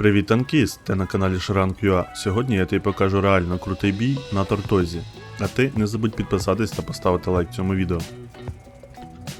Привіт, танкіст! Ти на каналі Шранк.ua. Сьогодні я тобі покажу реально крутий бій на Тортозі. А ти не забудь підписатись та поставити лайк цьому відео.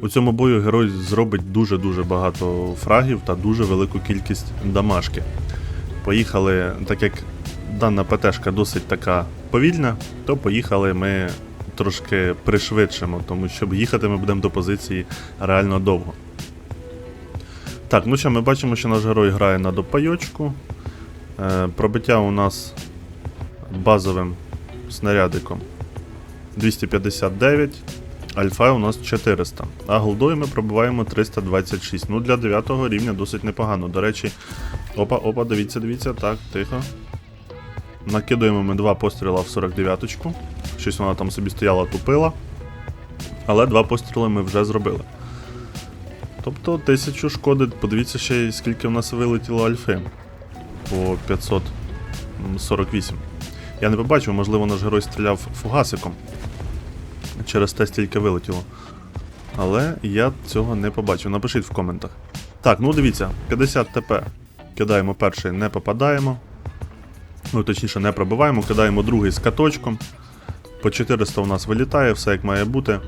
У цьому бою герой зробить дуже-дуже багато фрагів та дуже велику кількість дамашки. Поїхали, так як дана ПТшка досить така повільна, то поїхали ми трошки пришвидшимо, тому що їхати ми будемо до позиції реально довго. Так, ну що, ми бачимо, що наш герой грає на допайочку. Е, пробиття у нас базовим снарядиком 259, альфа у нас 400, а голдою ми пробиваємо 326. Ну, для 9 рівня досить непогано. До речі, опа, опа, дивіться, дивіться, так, тихо. Накидуємо ми два постріла в 49-ку. Щось вона там собі стояла, тупила. Але два постріли ми вже зробили. Тобто 1000 шкоди, подивіться ще скільки в нас вилетіло альфи по 548. Я не побачив, можливо, наш герой стріляв фугасиком. Через те стільки вилетіло. Але я цього не побачив. Напишіть в коментах. Так, ну дивіться, 50 ТП. Кидаємо перший, не попадаємо. Ну, точніше, не пробиваємо, кидаємо другий з каточком. По 400 у нас вилітає, все як має бути.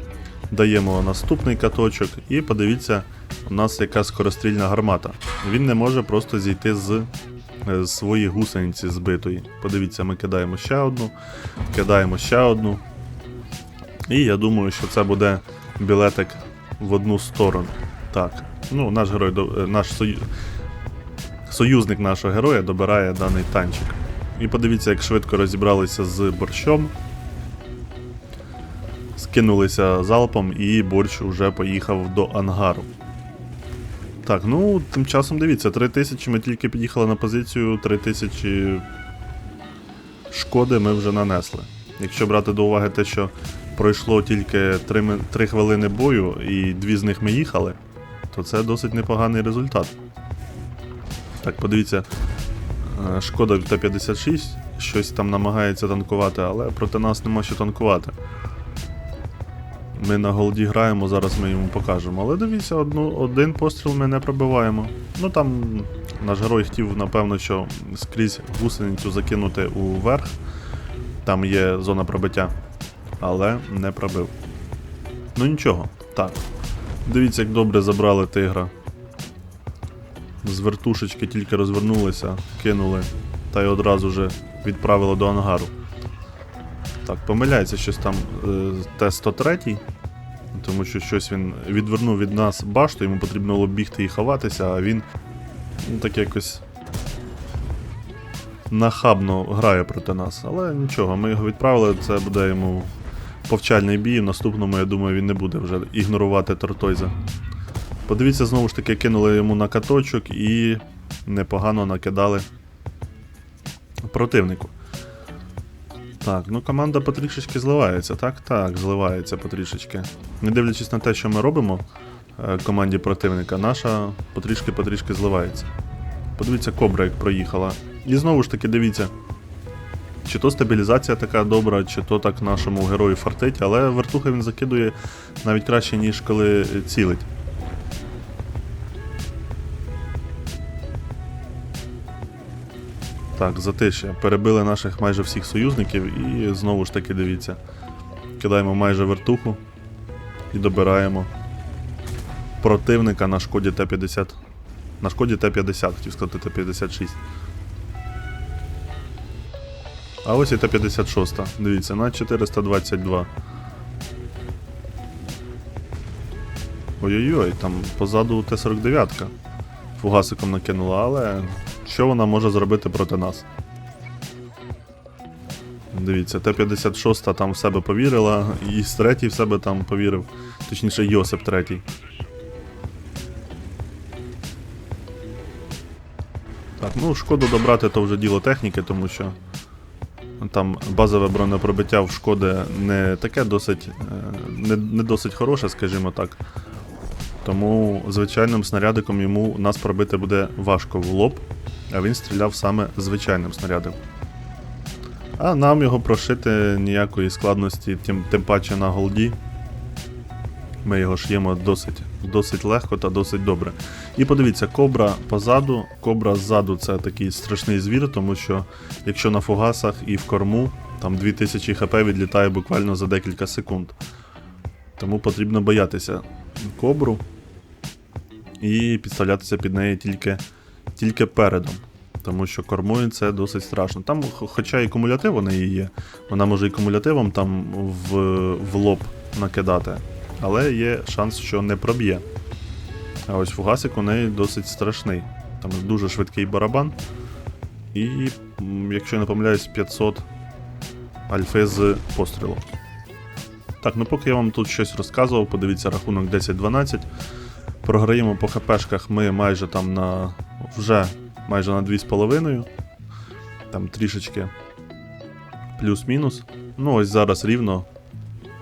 Даємо наступний каточок, і подивіться, у нас яка скорострільна гармата. Він не може просто зійти з, е, своєї гусениці збитої. Подивіться, ми кидаємо ще одну, кидаємо ще одну. І я думаю, що це буде білетик в одну сторону. Так, ну наш герой, е, наш сою... союзник нашого героя добирає даний танчик. І подивіться, як швидко розібралися з борщом скинулися залпом, і борщ вже поїхав до ангару. Так, ну тим часом дивіться, 3000 ми тільки під'їхали на позицію, 3000 шкоди ми вже нанесли. Якщо брати до уваги те, що пройшло тільки 3, 3 хвилини бою і дві з них ми їхали, то це досить непоганий результат. Так, подивіться, е, шкода Т-56 щось там намагається танкувати, але проти нас нема що танкувати. Ми на голді граємо, зараз ми йому покажемо. Але дивіться, одну, один постріл ми не пробиваємо. Ну там наш герой хотів, напевно, що скрізь гусеницю закинути уверх. Там є зона пробиття. Але не пробив. Ну нічого. Так. Дивіться, як добре забрали тигра. З вертушечки тільки розвернулися, кинули, та й одразу же відправили до ангару. Так, помиляється щось там е, Т-103, тому що щось він відвернув від нас башту, йому потрібно було бігти і ховатися, а він ну, так якось нахабно грає проти нас. Але нічого, ми його відправили, це буде йому повчальний бій. В наступному, я думаю, він не буде вже ігнорувати Тортойза. Подивіться, знову ж таки, кинули йому на каточок і непогано накидали противнику. Так, ну команда потрішечки зливається, так? Так, зливається потрішечки. Не дивлячись на те, що ми робимо е, команді противника, наша потрішки-потрішки зливається. Подивіться, кобра, як проїхала. І знову ж таки, дивіться. Чи то стабілізація така добра, чи то так нашому герою фартить, але вертуха він закидує навіть краще, ніж коли цілить. Так, затишя. Перебили наших майже всіх союзників і знову ж таки дивіться. Кидаємо майже вертуху і добираємо противника на шкоді Т-50. На шкоді Т-50, хотів сказати Т-56. А ось і Т-56. Дивіться, на 422. Ой-ой-ой, там позаду Т-49. Фугасиком накинула, але що вона може зробити проти нас? Дивіться, Т-56 там в себе повірила, і з третій в себе там повірив. Точніше, Йосип третій. Так, ну шкоду добрати то вже діло техніки, тому що там базове бронепробиття в шкоди не таке досить, е, не, не досить хороше, скажімо так. Тому звичайним снарядиком йому нас пробити буде важко в лоб, а він стріляв саме звичайним снарядом. А нам його прошити ніякої складності, тим, тим паче на голді. Ми його ш'ємо досить, досить легко та досить добре. І подивіться, кобра позаду, кобра ззаду це такий страшний звір, тому що якщо на фугасах і в корму, там 2000 хп відлітає буквально за декілька секунд. Тому потрібно боятися кобру і підставлятися під неї тільки, тільки передом. Тому що кормою це досить страшно. Там, хоча і кумулятив у неї є, вона може і кумулятивом там в, в лоб накидати, але є шанс, що не проб'є. А ось фугасик у неї досить страшний. Там дуже швидкий барабан. І, якщо я не помиляюсь, 500 альфи з пострілу. Так, ну поки я вам тут щось розказував, подивіться рахунок 10-12. Програємо по хпшках ми майже там на. вже майже на 2,5. Там трішечки плюс-мінус. Ну, ось зараз рівно,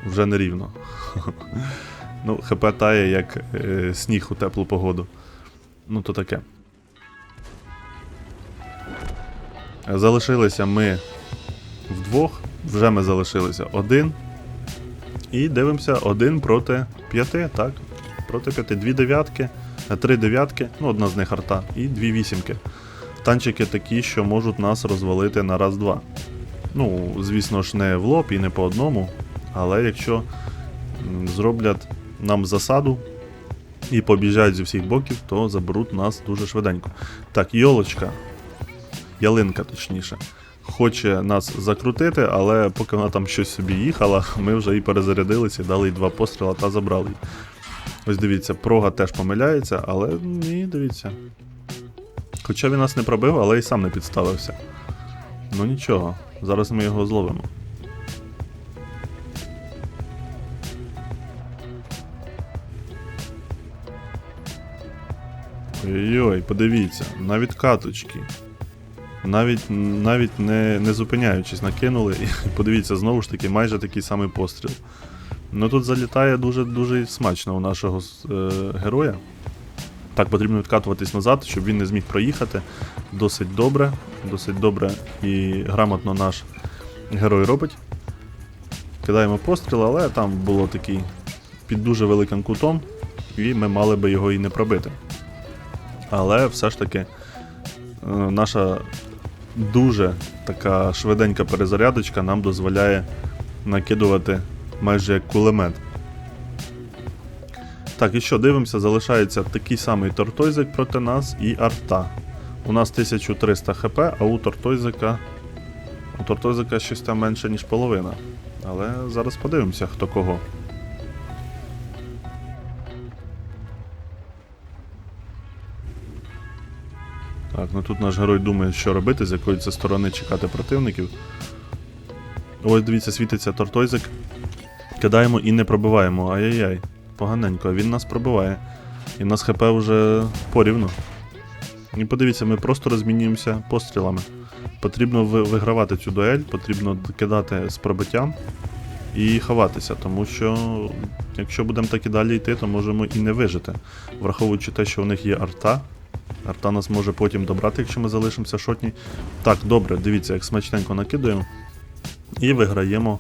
вже не рівно. ну, хп тає як е, сніг у теплу погоду. Ну, то таке. Залишилися ми вдвох. Вже ми залишилися один. І дивимося один проти п'яти, так? Проти п'яти. Дві дев'ятки, е, три дев'ятки, ну одна з них арта, і дві вісімки. Танчики такі, що можуть нас розвалити на раз-два. Ну, звісно ж, не в лоб і не по одному. Але якщо зроблять нам засаду і побіжать зі всіх боків, то заберуть нас дуже швиденько. Так, йолочка, ялинка точніше, хоче нас закрутити, але поки вона там щось собі їхала, ми вже і перезарядилися, дали їй два постріла та забрали її. Ось дивіться, прога теж помиляється, але ні, дивіться. Хоча він нас не пробив, але і сам не підставився. Ну нічого, зараз ми його зловимо. Ой-ой, подивіться, навіть каточки. Навіть, навіть не, не зупиняючись, накинули, і подивіться, знову ж таки, майже такий самий постріл. Ну тут залітає дуже дуже смачно у нашого е, героя. Так, потрібно відкатуватись назад, щоб він не зміг проїхати. Досить добре, досить добре і грамотно наш герой робить. Кидаємо постріл, але там було такий під дуже великим кутом, і ми мали би його і не пробити. Але все ж таки е, наша дуже така швиденька перезарядочка нам дозволяє накидувати майже як кулемет. Так, і що, дивимося, залишається такий самий тортойзик проти нас і арта. У нас 1300 хп, а у тортойзика. У тортойзика щось там менше, ніж половина. Але зараз подивимося, хто кого. Так, ну тут наш герой думає, що робити, з якої це сторони чекати противників. Ось дивіться, світиться тортойзик. Кидаємо і не пробиваємо. Ай-яй-яй. Поганенько, він нас пробиває. І в нас ХП вже порівну. І подивіться, ми просто розмінюємося пострілами. Потрібно вигравати цю дуель, потрібно кидати з пробиттям і ховатися, тому що якщо будемо так і далі йти, то можемо і не вижити. Враховуючи те, що у них є арта. Арта нас може потім добрати, якщо ми залишимося шотні. Так, добре, дивіться, як смачненько накидуємо. І виграємо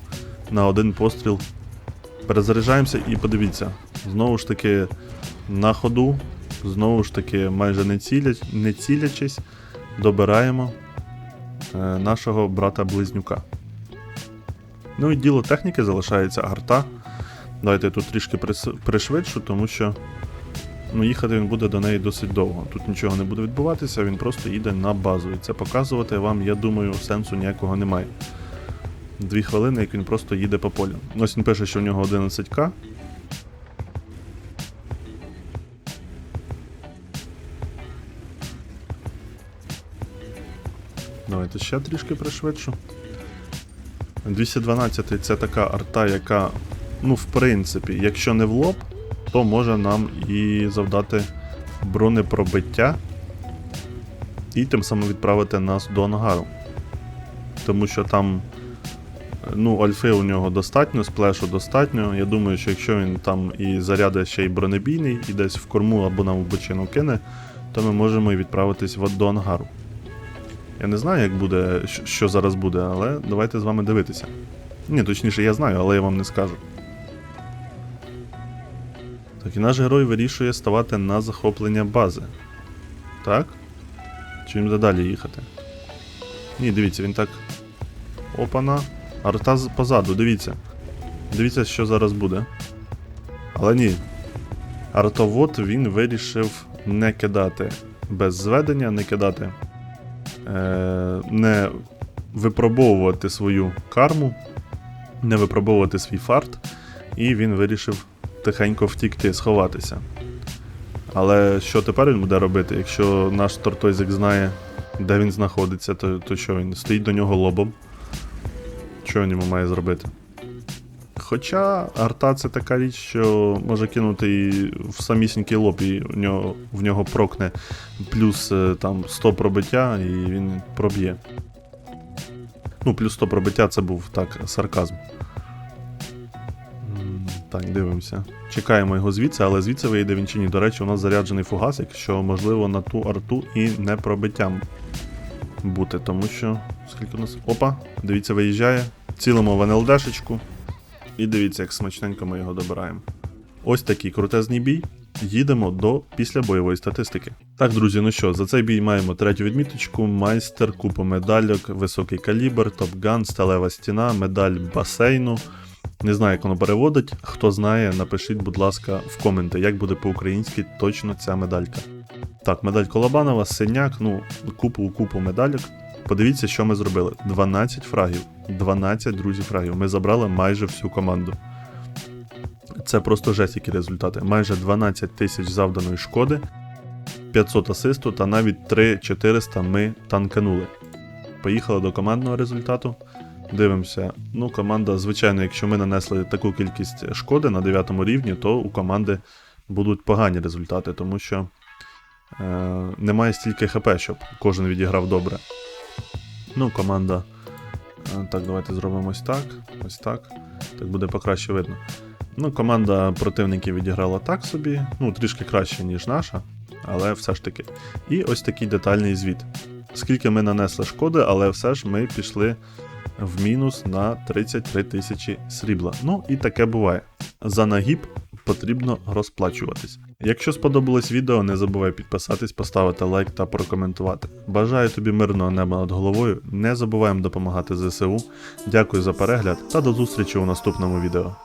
на один постріл. Перезаряджаємося і подивіться. Знову ж таки, на ходу, знову ж таки, майже не, ціляч, не цілячись, добираємо е, нашого брата-близнюка. Ну і діло техніки залишається арта. Давайте я тут трішки пришвидшу, тому що ну, їхати він буде до неї досить довго. Тут нічого не буде відбуватися, він просто їде на базу. І це показувати вам, я думаю, сенсу ніякого немає. Дві хвилини, як він просто їде по полю. Ось він пише, що в нього 11к. Давайте ще трішки пришвидшу. 212 це така арта, яка, ну, в принципі, якщо не в лоб, то може нам і завдати бронепробиття і тим самим відправити нас до ангару. Тому що там ну, альфи у нього достатньо, сплешу достатньо. Я думаю, що якщо він там і заряде ще й бронебійний, і десь в корму або нам в бочину кине, то ми можемо і відправитись до ангару. Я не знаю, як буде, що зараз буде, але давайте з вами дивитися. Ні, точніше, я знаю, але я вам не скажу. Так, і наш герой вирішує ставати на захоплення бази. Так? Чи їм далі їхати? Ні, дивіться, він так. Опана. Арта позаду, дивіться. Дивіться, що зараз буде. Але ні. Артовод він вирішив не кидати без зведення, не кидати. Е, не випробовувати свою карму, не випробовувати свій фарт, і він вирішив тихенько втікти, сховатися. Але що тепер він буде робити? Якщо наш Тортойзик знає, де він знаходиться, то, то що він стоїть до нього лобом? Що йому має зробити? Хоча арта це така річ, що може кинути і в самісінький лоб, і в нього, в нього прокне плюс е, там 100 пробиття, і він проб'є. Ну, плюс 100 пробиття це був так, сарказм. Так, дивимося. Чекаємо його звідси, але звідси вийде він чи ні. До речі, у нас заряджений фугасик, що можливо на ту арту і не пробиттям бути, тому що. Скільки у нас. Опа, дивіться, виїжджає. Цілимо в. І дивіться, як смачненько ми його добираємо. Ось такий крутезний бій. Їдемо до післябойової статистики. Так, друзі, ну що, за цей бій маємо третю відміточку, майстер, купу медальок, високий калібр, топган, сталева стіна, медаль басейну. Не знаю, як воно переводить. Хто знає, напишіть, будь ласка, в коменти, як буде по-українськи точно ця медалька. Так, медаль Колобанова, синяк, ну, купу купу медальок. Подивіться, що ми зробили. 12 фрагів. 12 друзів фрагів. Ми забрали майже всю команду. Це просто жесть, які результати. Майже 12 тисяч завданої шкоди, 500 асисту та навіть 3400 ми танканули. Поїхали до командного результату. Дивимося. Ну, команда, звичайно, якщо ми нанесли таку кількість шкоди на 9 рівні, то у команди будуть погані результати, тому що е, немає стільки ХП, щоб кожен відіграв добре. Ну, команда. е, Так, давайте зробимо ось так. Ось так. Так буде покраще видно. Ну, команда противників відіграла так собі, ну, трішки краще, ніж наша, але все ж таки. І ось такий детальний звіт. Скільки ми нанесли шкоди, але все ж ми пішли в мінус на 33 тисячі срібла. Ну і таке буває. За нагіб потрібно розплачуватись. Якщо сподобалось відео, не забувай підписатись, поставити лайк та прокоментувати. Бажаю тобі мирного неба над головою. Не забуваємо допомагати ЗСУ. Дякую за перегляд та до зустрічі у наступному відео.